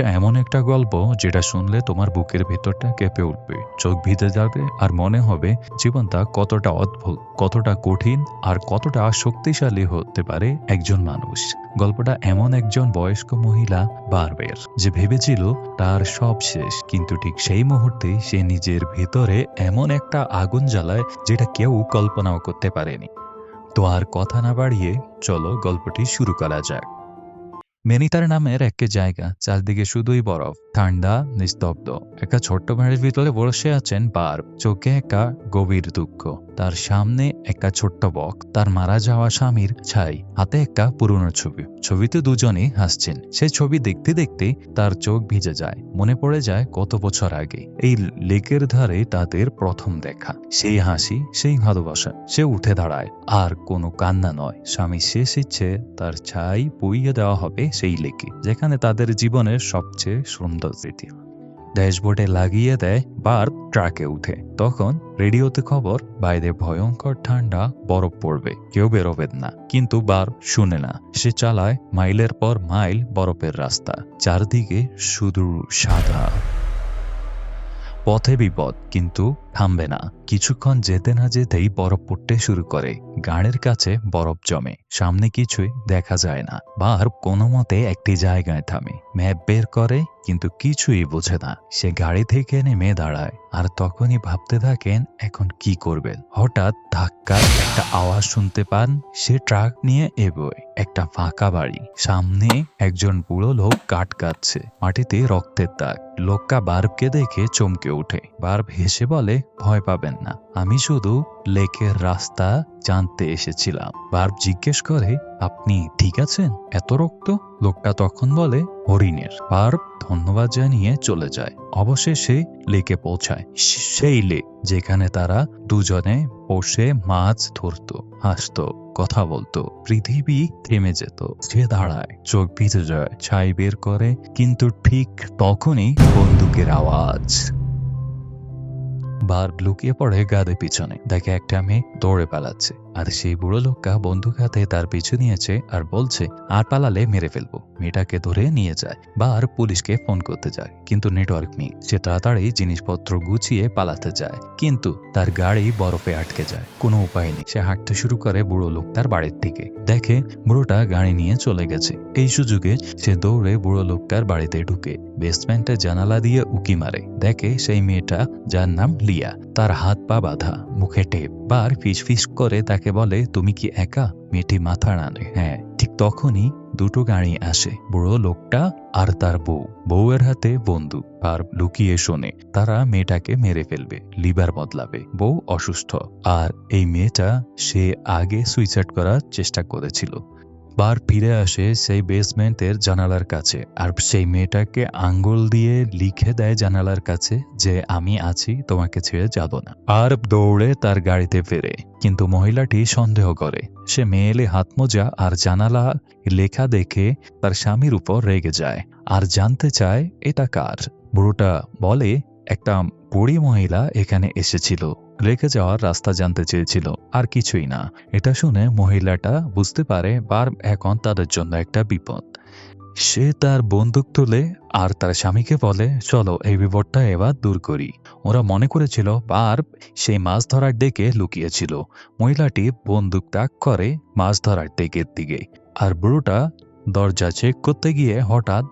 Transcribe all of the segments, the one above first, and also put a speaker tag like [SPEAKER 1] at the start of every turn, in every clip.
[SPEAKER 1] এটা এমন একটা গল্প যেটা শুনলে তোমার বুকের ভেতরটা কেঁপে উঠবে। চোখ ভিজে যাবে আর মনে হবে জীবনটা কতটা অদ্ভুত, কতটা কঠিন আর কতটা শক্তিশালী হতে পারে একজন মানুষ। গল্পটা এমন একজন বয়স্ক মহিলা বারবের, যে ভেবেছিল তার সব শেষ, কিন্তু ঠিক সেই মুহূর্তে সে নিজের ভেতরে এমন একটা আগুন জ্বালায় যেটা কেউ কল্পনাও করতে পারেনি। তো আর কথা না বাড়িয়ে চলো গল্পটি শুরু করা যাক। মেনিতার নামের একটি জায়গা চারদিকে শুধুই বরফ। ঠান্ডা, নিস্তব্ধ। একটা ছোট্ট বাড়ির ভিতরে বসে আছেন বার চোখে একটা গভীর দুঃখ। তার সামনে একটা ছোট্ট বক। তার মারা যাওয়া স্বামীর ছাই। হাতে একটা পুরনো ছবি। ছবিতে দুজনে হাসছেন। সে ছবি দেখতে দেখতে তার চোখ ভিজে যায়। মনে পড়ে যায় কত বছর আগে। এই লেকের ধারে তাদের প্রথম দেখা। সেই হাসি, সেই ভালোবাসা, সে উঠে দাঁড়ায়। আর কোনো কান্না নয়। স্বামী শেষ ইচ্ছে তার ছাই বইয়ে দেওয়া হবে সেই লেকে, যেখানে তাদের জীবনের সবচেয়ে সুন্দর স্মৃতি। ড্যাশবোর্ডে লাগিয়ে দেয় বার ট্রাকে উঠে। তখন রেডিওতে খবর, বাইরে ভয়ঙ্কর ঠান্ডা, বরফ পড়বে, কেউ বেরোবেন না। কিন্তু বার শুনে না। সে চালায় মাইলের পর মাইল বরফের রাস্তা। চারদিকে শুধু সাদা। পথে বিপদ, কিন্তু থামবে না। কিছুক্ষণ যেতে না যেতেই বরফ পড়তে শুরু করে। গাড়ির কাছে বরফ জমে। সামনে কিছুই দেখা যায় না। বার কোনো মতে একটি জায়গায় থামে। ম্যাপ বের করে, কিন্তু কিছুই বোঝে না। সে গাড়ি থেকে নেমে দাঁড়ায়। আর তখনই ভাবতে থাকেন, এখন কি করবেন? হঠাৎ ধাক্কার একটা আওয়াজ শুনতে পান। সে ট্রাক নিয়ে এগোয়। একটা ফাঁকা বাড়ি। সামনে একজন বুড়ো লোক কাঠ কাটছে। মাটিতে রক্তের দাগ। লোকটা বার্বকে দেখে চমকে ওঠে। বার্ব হেসে বলে ভয় পাবেন না। আমি শুধু লেকের রাস্তা জানতে এসেছিলাম। বার্ব জিজ্ঞেস করে, আপনি ঠিক আছেন? এত রক্ত? লোকটা তখন বলে, হরিণের। বার্ব ধন্যবাদ জানিয়ে চলে যায়। অবশেষে লেকে পৌঁছায়। সেই লেক যেখানে তারা দুজনে বসে মাছ ধরত, হাসত, কথা বলতো, পৃথিবী থেমে যেত। সে দাঁড়ায়, চোখ ভিজে যায়, ছাই বের করে, কিন্তু ঠিক তখনই বন্দুকের আওয়াজ। বার লুকিয়ে পড়ে গাদে পিছনে। দেখে একটা মেয়ে দৌড়ে পালাচ্ছে। আর সেই বুড়ো লোকটা বন্দুক হাতে তার পিছু নিয়েছে আর বলছে, আর পালালে মেরে ফেলব। মেয়েটাকে ধরে নিয়ে যায় বা আর পুলিশকে ফোন করতে যায়। কিন্তু নেটওয়ার্ক নেই। সে তাড়াতাড়ি জিনিসপত্র গুছিয়ে পালাতে যায়। কিন্তু তার গাড়ি বরফে আটকে যায়। কোনো উপায় নেই। সে হাঁটতে শুরু করে বুড়ো লোক তার বাড়ির দিকে। দেখে বুড়োটা গাড়ি নিয়ে চলে গেছে। এই সুযোগে সে দৌড়ে বুড়ো লোকটার বাড়িতে ঢুকে। বেসমেন্টের জানালা দিয়ে উকি মারে। দেখে সেই মেয়েটা, যার নাম লিয়া, তার হাত পা বাঁধা, মুখে টেপ বার ফিস ফিস করে তাকে বলে, তুমি কি একা? মেয়েটি মাথা নাড়ে। হ্যাঁ ঠিক তখনই দুটো গাড়ি আসে, বুড়ো লোকটা আর তার বউ। বউয়ের হাতে বন্দুক। আর লুকিয়ে শোনে, তারা মেয়েটাকে মেরে ফেলবে, লিভার বদলাবে। বউ অসুস্থ। আর এই মেয়েটা সে আগে সুইসাইড করার চেষ্টা করেছিল। বার ফিরে আসে সেই বেসমেন্টের জানালার কাছে, আর সেই মেয়েটাকে আঙ্গুল দিয়ে লিখে দেয় জানালার কাছে যে, আমি আছি, তোমাকে ছেড়ে যাব না। আর দৌড়ে তার গাড়িতে ফেরে। কিন্তু মহিলাটি সন্দেহ করে। সে মেয়েলে হাত মোজা আর জানালা লেখা দেখে তার স্বামীর উপর রেগে যায়। আর জানতে চায়, এটা কার? বুড়োটা বলে, একটা বুড়ি মহিলা এখানে এসেছিল। রেখে যাওয়ার রাস্তা জানতে চেয়েছিল। আর কিছুই না। এটা শুনে মহিলাটা বুঝতে পারে বার এখন তাদের জন্য একটা বিপদ। সে তার বন্দুক তুলে আর তার স্বামীকে বলে, চলো এই বিপদটা এবার দূর করি। ওরা মনে করেছিল বার সেই মাছ ধরার ডেকে লুকিয়েছিল। মহিলাটি বন্দুক তাক করে মাছ ধরার ডেকের দিকে। আর বুড়োটা দরজা চেক করতে গিয়ে হঠাৎ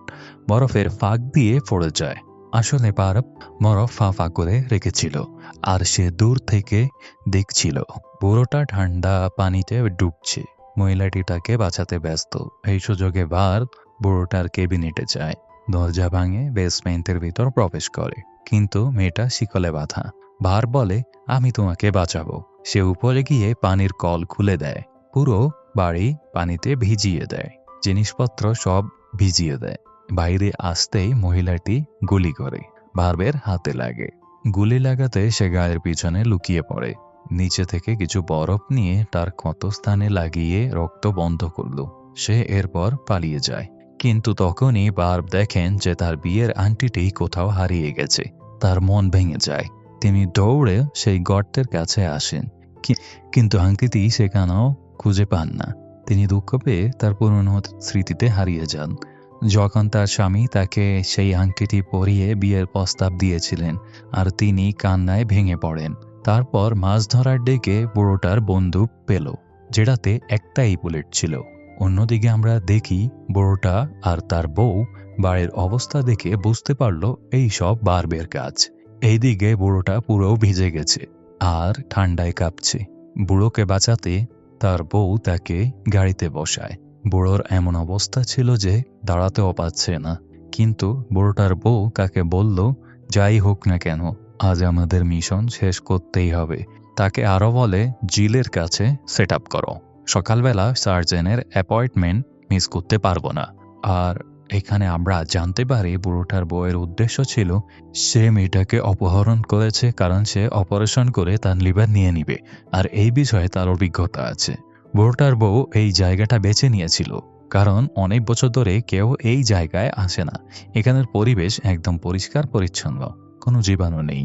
[SPEAKER 1] বরফের ফাঁক দিয়ে পড়ে যায়। আসলে পারব মরফ ফা ফা করে রেখেছিল, আর সে দূর থেকে দেখছিল, বুড়োটা ঠান্ডা পানিতে ডুবছে। মহিলাটি তাকে বাঁচাতে ব্যস্ত। এই সুযোগে বার বুড়োটার কেবিনেটে যায়। দরজা ভাঙে বেসমেন্টের ভিতর প্রবেশ করে। কিন্তু মেয়েটা শিকলে বাঁধা। বার বলে, আমি তোমাকে বাঁচাবো। সে উপরে গিয়ে পানির কল খুলে দেয়। পুরো বাড়ি পানিতে ভিজিয়ে দেয়। জিনিসপত্র সব ভিজিয়ে দেয়। বাইরে আসতেই মহিলাটি গুলি করে। বার্বের হাতে লাগে। গুলি লাগাতে সে গায়ের পিছনে লুকিয়ে পড়ে। নিচে থেকে কিছু বরফ নিয়ে তার ক্ষত স্থানে লাগিয়ে রক্ত বন্ধ করল। সে এরপর পালিয়ে যায়। কিন্তু তখনই বার্ব দেখেন যে তার বিয়ের আংটিটি কোথাও হারিয়ে গেছে। তার মন ভেঙে যায়। তিনি দৌড়ে সেই গর্তের কাছে আসেন। কিন্তু আংটিটি সেখানেও খুঁজে পান না। তিনি দুঃখ পেয়ে তার পুরনো স্মৃতিতে হারিয়ে যান। যখন তার স্বামী তাকে সেই আংটিটি পরিয়ে বিয়ের প্রস্তাব দিয়েছিলেন, আর তিনি কান্নায় ভেঙে পড়েন। তারপর মাছ ধরার ডেকে বুড়োটার বন্দুক পেল, যেটাতে একটাই বুলেট ছিল। অন্যদিকে আমরা দেখি বুড়োটা আর তার বউ বাড়ির অবস্থা দেখে বুঝতে পারল এই সব বারবের কাজ। এইদিকে বুড়োটা পুরো ভিজে গেছে, আর ঠান্ডায় কাঁপছে। বুড়োকে বাঁচাতে তার বউ তাকে গাড়িতে বসায়। বুড়োর এমন অবস্থা ছিল যে দাঁড়াতেও পাচ্ছে না। কিন্তু বুড়োটার বউ কাকে বলল, যাই হোক না কেন, আজ আমাদের মিশন শেষ করতেই হবে। তাকে আরও বলে, জিলের কাছে সেট আপ করো। সকালবেলা সার্জেনের অ্যাপয়েন্টমেন্ট মিস করতে পারব না। আর এখানে আমরা জানতে পারি বুড়োটার বউয়ের উদ্দেশ্য ছিল, সে মেয়েটাকে অপহরণ করেছে কারণ সে অপারেশন করে তার লিভার নিয়ে নিবে। আর এই বিষয়ে তার অভিজ্ঞতা আছে। বুড়োটার বউ এই জায়গাটা বেছে নিয়েছিল, কারণ অনেক বছর ধরে কেউ এই জায়গায় আসে না। এখানের পরিবেশ একদম পরিষ্কার পরিচ্ছন্ন, কোনো জীবাণু নেই।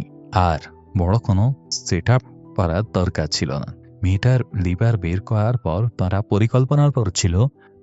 [SPEAKER 1] আর বড় কোনো সেট আপ করার দরকার ছিল না। মেয়েটার লিভার বের করার পর তারা পরিকল্পনার পর ছিল,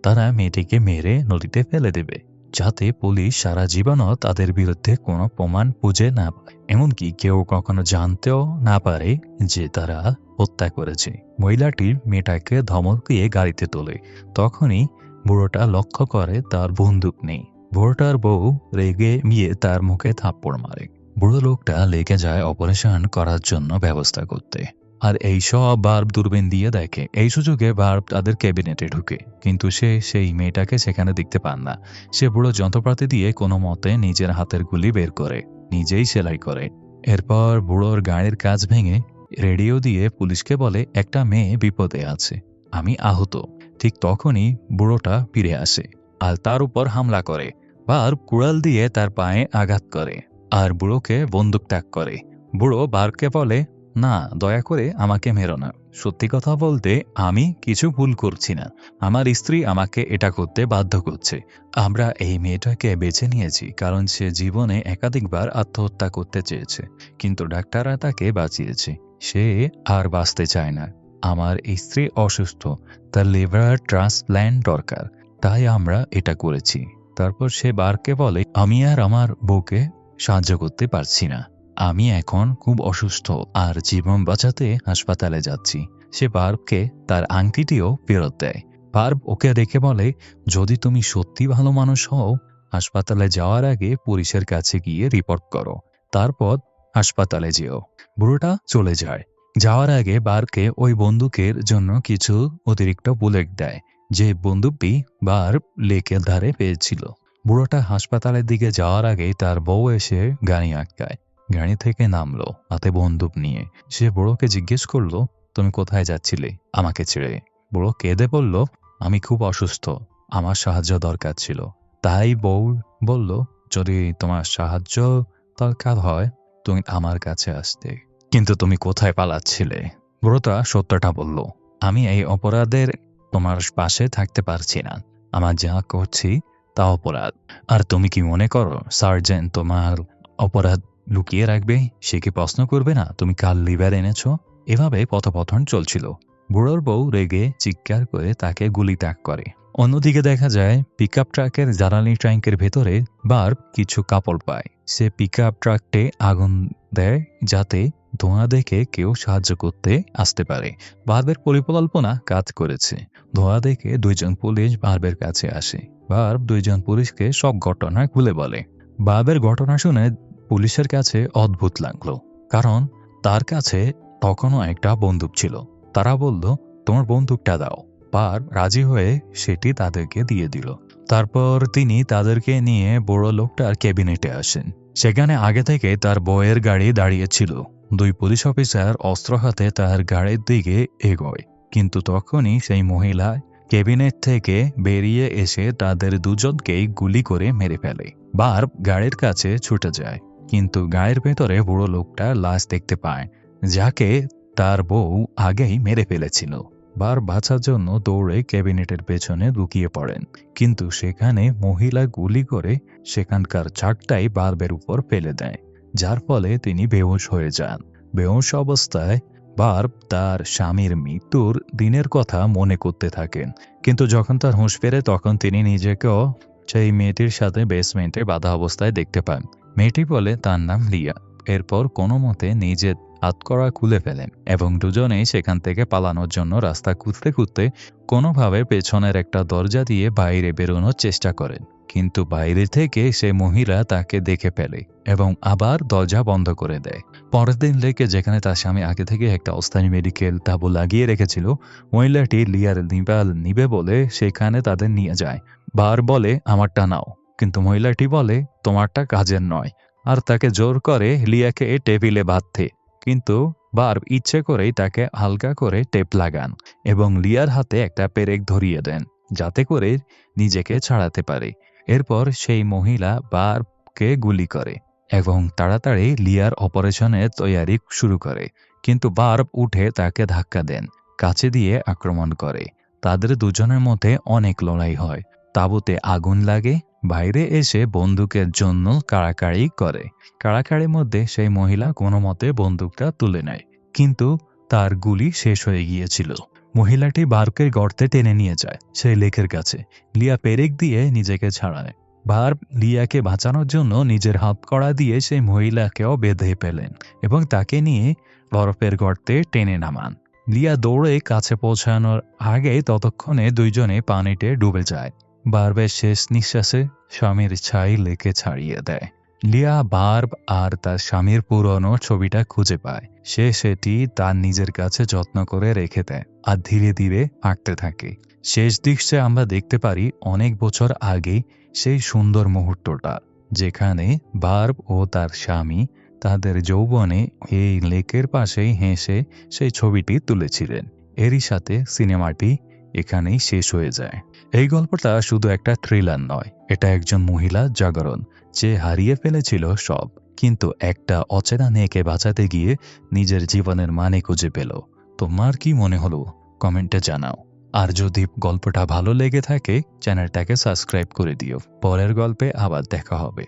[SPEAKER 1] তারা মেয়েটিকে মেরে নদীতে ফেলে দেবে, যাতে পুলিশ সারা জীবনও তাদের বিরুদ্ধে কোনো প্রমাণ খুঁজে না পায়। এমনকি কেউ কখনো জানতেও না পারে যে তারা হত্যা করেছে। মহিলাটি মেয়েটাকে ধমক দিয়ে গাড়িতে তোলে। তখনই বুড়োটা লক্ষ্য করে তার বন্দুক নেই। বুড়োটার বউ রেগে গিয়ে তার মুখে থাপ্পড় মারে। বুড়ো লোকটা লেগে যায় অপারেশন করার জন্য ব্যবস্থা করতে। আর এই সব বার্ব দূরবীন দিয়ে দেখে। এই সুযোগে বার্ব তাদের ক্যাবিনেটে ঢুকে। কিন্তু সে সেই মেয়েটাকে সেখানে দেখতে পান না। সে বুড়ো যন্ত্রপাতি দিয়ে কোনো মতে নিজের হাতের গুলি বের করে, নিজেই সেলাই করে। এরপর বুড়োর গাড়ির কাজ ভেঙে রেডিও দিয়ে পুলিশকে বলে, একটা মেয়ে বিপদে আছে। আমি আহত। ঠিক তখনই বুড়োটা ফিরে আসে আর তার উপর হামলা করে বার কুড়াল দিয়ে তার পায়ে আঘাত করে আর বুড়োকে বন্দুক ত্যাগ করে। বুড়ো বার্বকে বলে, না, দয়া করে আমাকে মেরো না। সত্যি কথা বলতে আমি কিছু ভুল করছি না। আমার স্ত্রী আমাকে এটা করতে বাধ্য করছে। আমরা এই মেয়েটাকে বেছে নিয়েছি কারণ সে জীবনে একাধিকবার আত্মহত্যা করতে চেয়েছে। কিন্তু ডাক্তাররা তাকে বাঁচিয়েছে। সে আর বাঁচতে চায় না। আমার স্ত্রী অসুস্থ, তার লিভার ট্রান্সপ্ল্যান্ট দরকার, তাই আমরা এটা করেছি। তারপর সে বারকে বলে, আমি আর আমার বউকে সাহায্য করতে পারছি না। আমি এখন খুব অসুস্থ আর জীবন বাঁচাতে হাসপাতালে যাচ্ছি। সে বার্বকে তার আংটিটিও ফেরত দেয়। বার্ব ওকে দেখে বলে, যদি তুমি সত্যি ভালো মানুষ হও, হাসপাতালে যাওয়ার আগে পুলিশের কাছে গিয়ে রিপোর্ট করো। তারপর হাসপাতালে যেও। বুড়োটা চলে যায়। যাওয়ার আগে বারকে ওই বন্দুকের জন্য কিছু অতিরিক্ত বুলেট দেয়, যে বন্দুকটি বার লেকের ধারে পেয়েছিল। বুড়োটা হাসপাতালের দিকে যাওয়ার আগে তার বউ এসে গাড়ি আটকায়। গাড়ি থেকে নামলো হাতে বন্দুক নিয়ে। সে বুড়োকে জিজ্ঞেস করল, তুমি কোথায় যাচ্ছিলে? আমাকে ছেড়ে? বুড়ো কেঁদে বলল, আমি খুব অসুস্থ। আমার সাহায্য দরকার ছিল। তাই বউ বলল, যদি তোমার সাহায্য দরকার হয় তুমি আমার কাছে আসতে। কিন্তু তুমি কোথায় পালাচ্ছিলে? বুড়োটা সত্যটা বলল, আমি এই অপরাধের তোমার পাশে থাকতে পারছি না। আমার যা করছি তা অপরাধ। আর তুমি কি মনে করো, সার্জেন্ট তোমার অপরাধ লুকিয়ে রাখবে? সে কি প্রশ্ন করবে না, তুমি কাল লিভার এনেছ? এভাবে পথপথন চলছিল। বুড়োর বউ রেগে চিৎকার করে তাকে গুলি ত্যাগ করে। অন্যদিকে দেখা যায় পিক আপ ট্রাকের জ্বালানি ট্যাঙ্কের ভেতরে বার্ব কিছু কাপড় পায়। সে পিক আপ ট্রাকটে আগুন দেয় যাতে ধোঁয়া দেখে কেউ সাহায্য করতে আসতে পারে। বার্বের পরিকল্পনা কাজ করেছে। ধোঁয়া দেখে দুইজন পুলিশ বার্বের কাছে আসে। বার্ব দুইজন পুলিশকে সব ঘটনা খুলে বলে। বার্বের ঘটনা শুনে পুলিশের কাছে অদ্ভুত লাগল। কারণ তার কাছে তখনও একটা বন্দুক ছিল। তারা বলল, তোমার বন্দুকটা দাও। পার রাজি হয়ে সেটি তাদেরকে দিয়ে দিল। তারপর তিনি তাদেরকে নিয়ে বড় লোকটার ক্যাবিনেটে আসেন। সেখানে আগে থেকে তার বইয়ের গাড়ি দাঁড়িয়েছিল দুই পুলিশ অফিসার অস্ত্র হাতে তার গাড়ির দিকে এগোয়। কিন্তু তখনই সেই মহিলা ক্যাবিনেট থেকে বেরিয়ে এসে তাদের দুজনকেই গুলি করে মেরে ফেলে। বার গাড়ির কাছে ছুটে যায়। কিন্তু গায়ের ভেতরে বুড়ো লোকটা লাশ দেখতে পায়, যাকে তার বউ আগেই মেরে ফেলেছিল। বার বাঁচার জন্য দৌড়ে ক্যাবিনেটের পেছনে লুকিয়ে পড়েন। কিন্তু সেখানে মহিলা গুলি করে সেখানকার চাকটাই বার্বের উপর ফেলে দেয়, যার ফলে তিনি বেহুশ হয়ে যান। বেহুশ অবস্থায় বার্ব তার স্বামীর মৃত্যুর দিনের কথা মনে করতে থাকেন। কিন্তু যখন তার হুঁশ ফেরে, তখন তিনি নিজেকেও সেই মেয়েটির সাথে বেসমেন্টে বাধা অবস্থায় দেখতে পান। মেয়েটি বলে, তার নাম রিয়া। এরপর কোনো মতে নিজের হাতকড়া খুলে ফেলেন এবং দুজনেই সেখান থেকে পালানোর জন্য রাস্তা খুঁজতে খুঁজতে কোনোভাবে পেছনের একটা দরজা দিয়ে বাইরে বেরোনোর চেষ্টা করেন কিন্তু বাইরে থেকে সে মহিলা তাকে দেখে ফেলে এবং আবার দরজা বন্ধ করে দেয়। পরের দিন লেকে যেখানে তার স্বামী আগে থেকে একটা অস্থায়ী মেডিকেল তাবু লাগিয়ে রেখেছিল, মহিলাটি লিয়ার নিবাল নিবে বলে সেখানে তাদের নিয়ে যায়। বার বলে, আমারটা নাও। কিন্তু মহিলাটি বলে, তোমারটা কাজের নয়। আর তাকে জোর করে লিয়াকে টেবিলে বাঁধতে কিন্তু বার্ব ইচ্ছে করেই তাকে হালকা করে টেপ লাগান এবং লিয়ার হাতে একটা পেরেক ধরিয়ে দেন, যাতে করে নিজেকে ছাড়াতে পারে। এরপর সেই মহিলা বার্বকে গুলি করে এবং তাড়াতাড়ি লিয়ার অপারেশনের তৈয়ারি শুরু করে। কিন্তু বার্ব উঠে তাকে ধাক্কা দেন, কাছে দিয়ে আক্রমণ করে। তাদের দুজনের মধ্যে অনেক লড়াই হয়। তাঁবুতে আগুন লাগে বাইরে এসে বন্দুকের জন্য কাড়াকাড়ি করে। কাড়াকাড়ির মধ্যে সেই মহিলা কোনো মতে বন্দুকটা তুলে নেয়, কিন্তু তার গুলি শেষ হয়ে গিয়েছিল। মহিলাটি বার্কের গর্তে টেনে নিয়ে যায় সেই লেকের কাছে। লিয়া পেরেক দিয়ে নিজেকে ছাড়ায়। বার লিয়াকে বাঁচানোর জন্য নিজের হাত কড়া দিয়ে সেই মহিলাকেও বেঁধে ফেলেন এবং তাকে নিয়ে বরফের গর্তে টেনে নামান। লিয়া দৌড়ে কাছে পৌঁছানোর আগে ততক্ষণে দুইজনে পানিতে ডুবে যায়। বার্বের শেষ নিঃশ্বাসে স্বামীর ছাই লেকে ছাড়িয়ে দেয়। লিয়া বার্ব আর তার স্বামীর পুরনো ছবিটা খুঁজে পায়। সে সেটি তার নিজের কাছে যত্ন করে রেখে দেয় আর ধীরে ধীরে আঁকতে থাকে। শেষ দৃশ্যে আমরা দেখতে পারি, অনেক বছর আগে সেই সুন্দর মুহূর্তটা, যেখানে বার্ব ও তার স্বামী তাদের যৌবনে এই লেকের পাশেই হেসে সেই ছবিটি তুলেছিলেন। এরই সাথে সিনেমাটি এখানেই শেষ হয়ে যায়। এই গল্পটা শুধু একটা থ্রিলার নয়, এটা একজন মহিলা জাগরণ, যে হারিয়ে ফেলেছিল সব, কিন্তু একটা অচেনা মেয়েকে বাঁচাতে গিয়ে নিজের জীবনের মানে খুঁজে পেল। তোমার কি মনে হলো? কমেন্টে জানাও। আর যদি গল্পটা ভালো লেগে থাকে, চ্যানেলটাকে সাবস্ক্রাইব করে দিও। পরের গল্পে আবার দেখা হবে।